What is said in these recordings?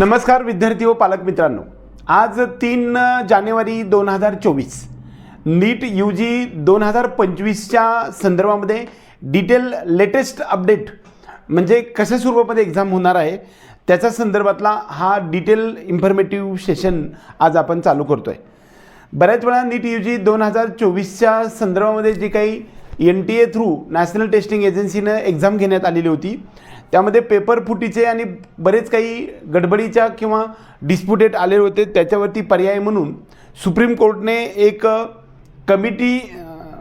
नमस्कार विद्यार्थी व पालक मित्रांनो. आज तीन जानेवारी दोन हजार चोवीस. नीट यू जी दोन हजार पंचवीसच्या संदर्भामध्ये डिटेल लेटेस्ट अपडेट म्हणजे कशा स्वरूपामध्ये एक्झाम होणार आहे त्याच्या संदर्भातला हा डिटेल इन्फॉर्मेटिव्ह सेशन आज आपण चालू करतो आहे बऱ्याच वेळा नीट यू जी दोन हजार चोवीसच्या संदर्भामध्ये जी काही N T A through national testing एजन्सीनं exam घेण्यात आलेली होती त्यामध्ये पेपर फुटीचे आणि बरेच काही गडबडीच्या किंवा डिस्प्युटेड आले होते त्याच्यावरती पर्याय म्हणून सुप्रीम कोर्टने एक कमिटी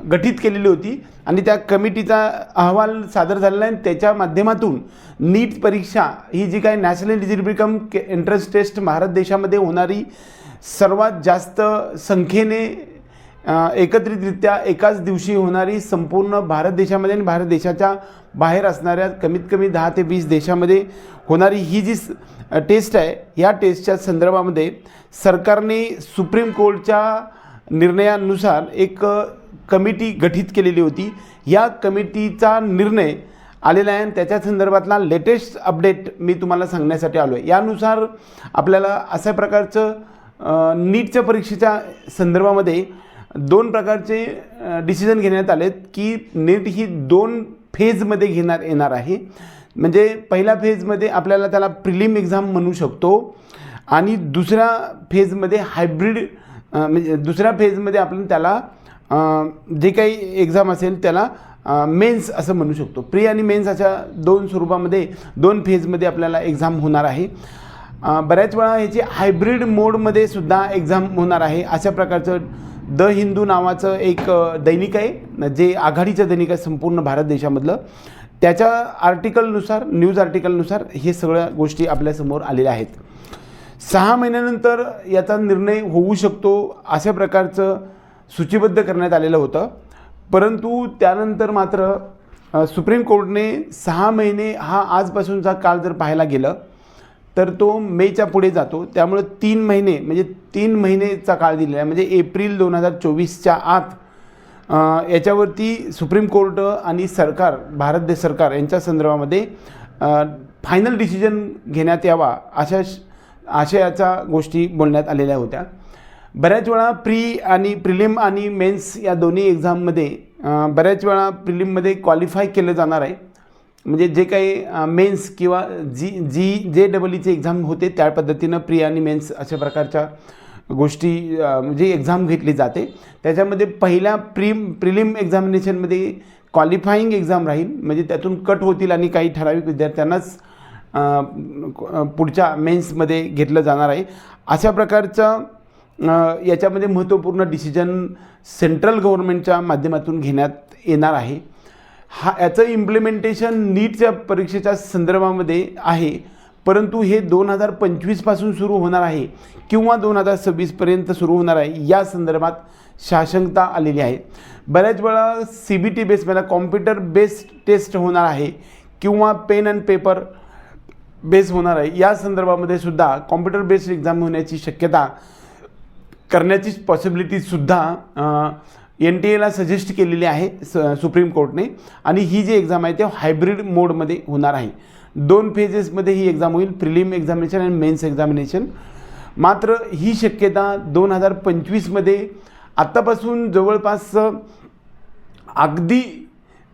गठीत केलेली होती आणि त्या कमिटीचा अहवाल सादर झालेला आहे आणि त्याच्या माध्यमातून नीट परीक्षा ही जी काही national eligibility cum entrance test Bharat देशामध्ये होणारी सर्वात जास्त संख्येने एकत्रितरित्या एकाच दिवशी होणारी संपूर्ण भारत देशामध्ये आणि भारत देशाच्या बाहेर असणाऱ्या कमीत कमी दहा ते वीस देशामध्ये होणारी ही जी स- टेस्ट आहे या टेस्टच्या संदर्भामध्ये सरकारने सुप्रीम कोर्टच्या निर्णयानुसार एक कमिटी गठीत केलेली होती. या कमिटीचा निर्णय आलेला आहे आणि त्याच्या संदर्भातला लेटेस्ट अपडेट मी तुम्हाला सांगण्यासाठी आलो आहे यानुसार आपल्याला अशा प्रकारचं नीटच्या परीक्षेच्या संदर्भामध्ये दोन प्रकारचे डिसिजन घेण्यात आलेत की नीट ही दोन फेजमध्ये घेण्यात येणार आहे. म्हणजे पहिल्या फेजमध्ये आपल्याला त्याला प्रिलिम एक्झाम म्हणू शकतो आणि दुसऱ्या फेजमध्ये हायब्रिड म्हणजे दुसऱ्या फेजमध्ये आपण त्याला जे काही एक्झाम असेल त्याला मेन्स असं म्हणू शकतो. प्री आणि मेन्स अशा दोन स्वरूपामध्ये दोन फेजमध्ये आपल्याला एक्झाम होणार आहे. बऱ्याच वेळा ह्याची हायब्रिड मोडमध्ये सुद्धा एक्झाम होणार आहे. अशा प्रकारचं द हिंदू नावाचं एक दैनिक आहे जे आघाडीचं दैनिक आहे संपूर्ण भारत देशामधलं. त्याच्या आर्टिकलनुसार न्यूज आर्टिकलनुसार हे सगळ्या गोष्टी आपल्यासमोर आलेल्या आहेत. सहा महिन्यानंतर याचा निर्णय होऊ शकतो अशा प्रकारचं सूचीबद्ध करण्यात आलेलं होतं. परंतु त्यानंतर मात्र सुप्रीम कोर्टने सहा महिने हा आजपासूनचा काळ जर पाहायला गेलं तर तो मेच्या पुढे जातो. त्यामुळे तीन महिने म्हणजे तीन महिनेचा काळ दिलेला आहे. म्हणजे एप्रिल दोन हजार चोवीसच्या आत याच्यावरती सुप्रीम कोर्ट आणि सरकार भारत देश सरकार यांच्या संदर्भामध्ये फायनल डिसिजन घेण्यात यावा अशा श- आशयाच्या गोष्टी बोलण्यात आलेल्या होत्या. बऱ्याच वेळा प्री आणि प्रिलिम आणि मेन्स या दोन्ही एक्झाममध्ये बऱ्याच वेळा प्रिलिममध्ये क्वालिफाय केलं जाणार आहे. म्हणजे जे काही मेन्स किंवा जी जी जे डबल ईचे एक्झाम होते त्या पद्धतीनं प्री आणि मेन्स अशा प्रकारच्या गोष्टी म्हणजे एक्झाम घेतली जाते. त्याच्यामध्ये पहिल्या प्री प्रिलिम एक्झामिनेशनमध्ये क्वालिफाईंग एक्झाम राहील. म्हणजे त्यातून कट होतील आणि काही ठराविक विद्यार्थ्यांनाच पुढच्या मेन्समध्ये घेतलं जाणार आहे. अशा प्रकारचं याच्यामध्ये महत्त्वपूर्ण डिसिजन सेंट्रल गव्हर्नमेंटच्या माध्यमातून घेण्यात येणार आहे. हा याचं इम्प्लिमेंटेशन नीटच्या परीक्षेच्या संदर्भामध्ये आहे. परंतु हे दोन हजार पंचवीसपासून सुरू होणार आहे किंवा दोन हजार सव्वीसपर्यंत सुरू होणार आहे या संदर्भात साशंकता आलेली आहे. बऱ्याच वेळा सी बी टी बेस म्हणजे कॉम्प्युटर बेस्ड टेस्ट होणार आहे किंवा पेन अँड पेपर बेस होणार आहे. या संदर्भामध्ये सुद्धा कॉम्प्युटर बेस्ड एक्झाम होण्याची शक्यता करण्याची पॉसिबिलिटीसुद्धा एन टी एला सजेस्ट केलेली आहे स सुप्रीम कोर्टने. आणि ही जी एक्झाम आहे ते हायब्रिड मोडमध्ये होणार आहे. दोन फेजेसमध्ये ही एक्झाम होईल प्रिलिम एक्झामिनेशन आणि मेन्स एक्झामिनेशन मात्र ही शक्यता दोन हजार पंचवीसमध्ये आत्तापासून जवळपास अगदी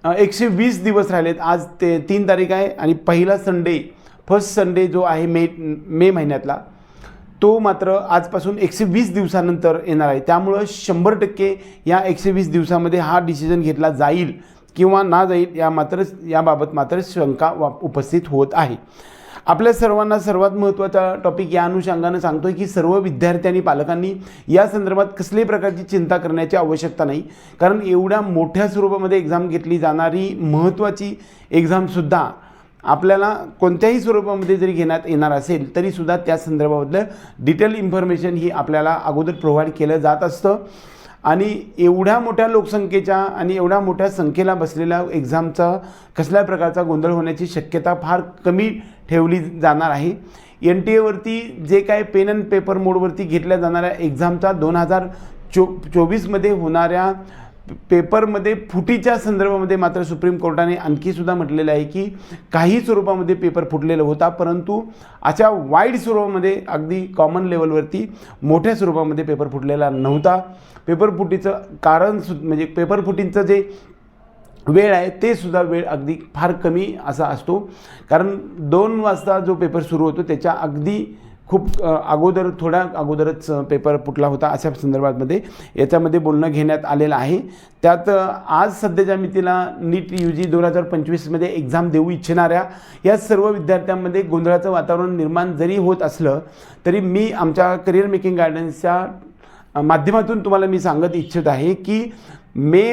एकशे वीस दिवस राहिलेत. आज ते तीन तारीख आहे आणि पहिला संडे फर्स्ट संडे जो आहे मे मे महिन्यातला तो मात्र आजपासून एकशे वीस दिवसानंतर येणार आहे. त्यामुळं शंभर टक्के या एकशे वीस दिवसामध्ये हा डिसिजन घेतला जाईल किंवा ना जाईल या मात्र याबाबत मात्र शंका वा उपस्थित होत आहे. आपल्या सर्वांना सर्वात महत्त्वाचा टॉपिक या अनुषंगानं सांगतो आहे की सर्व विद्यार्थ्यांनी पालकांनी या संदर्भात कसल्याही प्रकारची चिंता करण्याची आवश्यकता नाही. कारण एवढ्या मोठ्या स्वरूपामध्ये एक्झाम घेतली जाणारी महत्त्वाची एक्झामसुद्धा आपल्याला कोणत्याही स्वरूपामध्ये जरी घेण्यात येणार असेल तरीसुद्धा त्या संदर्भामधलं डिटेल इन्फॉर्मेशन ही आपल्याला अगोदर प्रोव्हाइड केलं जात असतं. आणि एवढ्या मोठ्या लोकसंख्येच्या आणि एवढ्या मोठ्या संख्येला बसलेल्या एक्झामचा कसल्या प्रकारचा गोंधळ होण्याची शक्यता फार कमी ठेवली जाणार आहे. एन टी एवरती जे काय पेन अँड पेपर मोडवरती घेतल्या जाणाऱ्या एक्झामचा दोन हजार चो चोवीसमध्ये होणाऱ्या पेपरमध्ये फुटीच्या संदर्भामध्ये मात्र सुप्रीम कोर्टाने आणखी सुद्धा म्हटलेलं आहे की काही स्वरूपामध्ये पेपर फुटलेला होता परंतु अशा वाईड स्वरूपामध्ये अगदी कॉमन लेवलवरती मोठ्या स्वरूपामध्ये पेपर फुटलेला नव्हता. पेपर फुटीचं कारण सु म्हणजे पेपर फुटींचं जे वेळ आहे ते सुद्धा वेळ अगदी फार कमी असा असतो. कारण दोन वाजता जो पेपर सुरू होतो त्याच्या अगदी खूप अगोदर थोड्या अगोदरच पेपर फुटला होता अशा संदर्भामध्ये याच्यामध्ये बोलणं घेण्यात आलेलं आहे. त्यात आज सध्याच्या मितीला नीट यू जी दोन हजार पंचवीसमध्ये एक्झाम देऊ इच्छिणाऱ्या या सर्व विद्यार्थ्यांमध्ये गोंधळाचं वातावरण निर्माण जरी होत असलं तरी मी आमच्या करिअर मेकिंग गायडन्सच्या माध्यमातून तुम्हाला मी सांगत इच्छित आहे की मे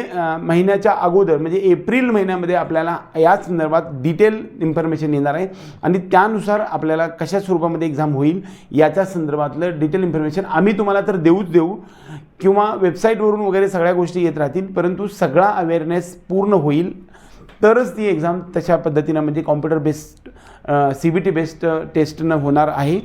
महिन्याच्या अगोदर म्हणजे एप्रिल महिन्यामध्ये आपल्याला या संदर्भात डिटेल इन्फॉर्मेशन येणार आहे. आणि त्यानुसार आपल्याला कशा स्वरूपामध्ये एक्झाम होईल याच्या संदर्भातलं डिटेल इन्फॉर्मेशन आम्ही तुम्हाला तर देऊच देऊ. किंवा वेबसाईटवरून वगैरे सगळ्या गोष्टी येत राहतील परंतु सगळा अवेअरनेस पूर्ण होईल. तरच ती एक्झाम तशा पद्धतीनं म्हणजे computer based C B T based टेस्टनं होणार आहे.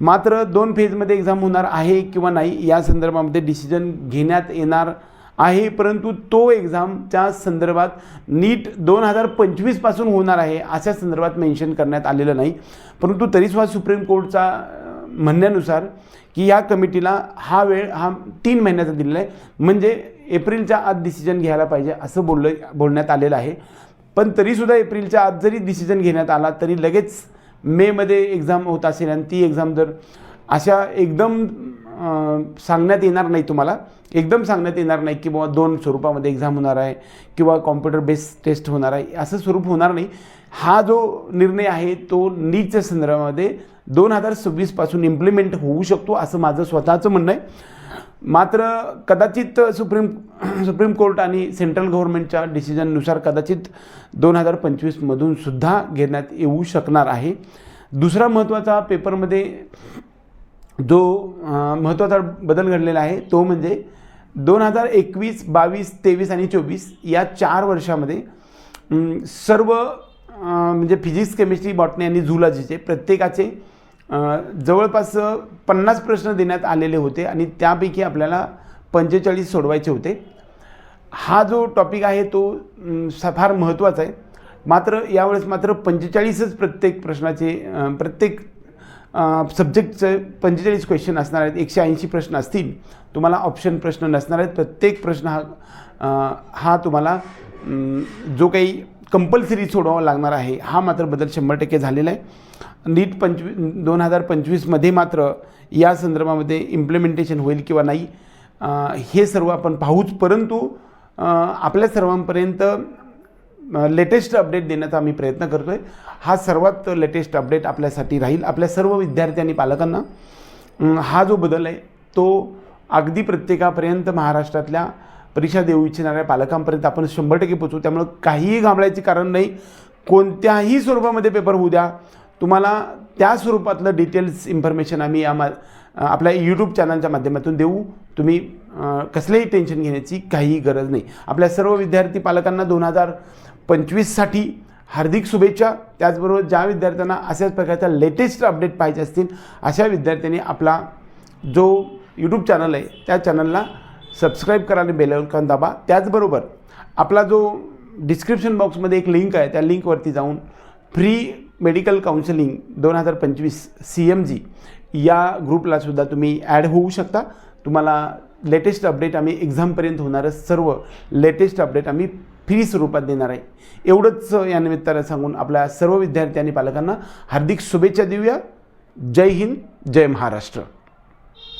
मात्र दोन फेजमध्ये एक्झाम होणार आहे किंवा नाही या संदर्भामध्ये डिसिजन घेण्यात येणार आहे परंतु तो एक्झामच्या संदर्भात नीट दोन हजार पंचवीसपासून होणार आहे अशा संदर्भात मेन्शन करण्यात आलेलं नाही. परंतु तरीसुद्धा सुप्रीम कोर्टचा म्हणण्यानुसार की या कमिटीला हा वेळ हा तीन महिन्याचा दिलेला आहे. म्हणजे एप्रिलच्या आत डिसिजन घ्यायला पाहिजे असं बोललं बोलण्यात आलेलं आहे. पण तरीसुद्धा एप्रिलच्या आत जरी डिसिजन घेण्यात आला तरी लगेच मेमध्ये एक्झाम होत असेल आणि ती एक्झाम जर अशा एकदम सांगण्यात येणार नाही तुम्हाला एकदम सांगण्यात येणार नाही की बाबा दोन स्वरूपामध्ये एक्झाम होणार आहे किंवा कॉम्प्युटर बेस्ड टेस्ट होणार आहे असं स्वरूप होणार नाही. हा जो निर्णय आहे तो नीटच्या संदर्भामध्ये दोन हजार सव्वीसपासून इम्प्लिमेंट होऊ शकतो असं माझं स्वतःचं म्हणणं आहे. मात्र कदाचित सुप्रीम सुप्रीम कोर्ट आणि सेंट्रल गव्हर्नमेंटच्या डिसिजननुसार कदाचित दोन हजार पंचवीसमधून सुद्धा घेण्यात येऊ शकणार आहे. दुसरा महत्त्वाचा पेपरमध्ये जो महत्त्वाचा बदल घडलेला आहे तो म्हणजे दोन हजार एकवीस बावीस तेवीस आणि चोवीस या चार वर्षामध्ये सर्व म्हणजे फिजिक्स केमिस्ट्री बॉटनी आणि झुलॉजीचे प्रत्येकाचे जवळपास पन्नास प्रश्न देण्यात आलेले होते आणि त्यापैकी आपल्याला पंचेचाळीस सोडवायचे होते. हा जो टॉपिक आहे तो स- फार महत्त्वाचा आहे. मात्र यावेळेस मात्र पंचेचाळीसच प्रत्येक प्रश्नाचे प्रत्येक सब्जेक्टचे पंचेचाळीस क्वेश्चन असणार आहेत एकशे ऐंशी प्रश्न असतील. तुम्हाला ऑप्शन प्रश्न नसणार आहेत. प्रत्येक प्रश्न हा हा तुम्हाला जो काही कंपल्सरी सोडवावा लागणार आहे हा मात्र बदल शंभर टक्के झालेला आहे. नीट पंचवी दोन हजार पंचवीसमध्ये मात्र या संदर्भामध्ये इम्प्लिमेंटेशन होईल किंवा नाही हे सर्व आपण पाहूच. परंतु आपल्या सर्वांपर्यंत लेटेस्ट अपडेट देण्याचा आम्ही प्रयत्न करतो आहे हा सर्वात लेटेस्ट अपडेट आपल्यासाठी राहील. आपल्या सर्व विद्यार्थी आणि पालकांना हा जो बदल आहे तो अगदी प्रत्येकापर्यंत महाराष्ट्रातल्या परीक्षा देऊ इच्छिणाऱ्या पालकांपर्यंत आपण शंभर टक्के पोचू त्यामुळं काहीही घाबरायचे कारण नाही. कोणत्याही स्वरूपामध्ये पेपर होऊ द्या. तुम्हाला त्या स्वरूपातलं डिटेल्स इन्फॉर्मेशन आम्ही या मा आपल्या यूट्यूब चॅनलच्या माध्यमातून देऊ. तुम्ही कसलेही टेन्शन घेण्याची काहीही गरज नाही. आपल्या सर्व विद्यार्थी पालकांना दोन हजार पंचवीससाठी हार्दिक शुभेच्छा. त्याचबरोबर ज्या विद्यार्थ्यांना अशाच प्रकारच्या लेटेस्ट अपडेट पाहिजे असतील अशा विद्यार्थ्यांनी आपला जो यूट्यूब चॅनल आहे त्या चॅनलला सबस्क्राईब करा आणि बेलायकॉन दाबा. त्याचबरोबर आपला जो डिस्क्रिप्शन बॉक्समध्ये एक लिंक आहे त्या लिंकवरती जाऊन फ्री मेडिकल काउन्सिलिंग दोन हजार पंचवीस सी एम जी या ग्रुपला सुद्धा तुम्ही ॲड होऊ शकता. तुम्हाला लेटेस्ट अपडेट आम्ही एक्झामपर्यंत होणारं सर्व लेटेस्ट अपडेट आम्ही फ्री स्वरूपात देणार आहे. एवढंच या निमित्तानं सांगून आपल्या सर्व विद्यार्थी आणि पालकांना हार्दिक शुभेच्छा देऊया. जय हिंद जय महाराष्ट्र.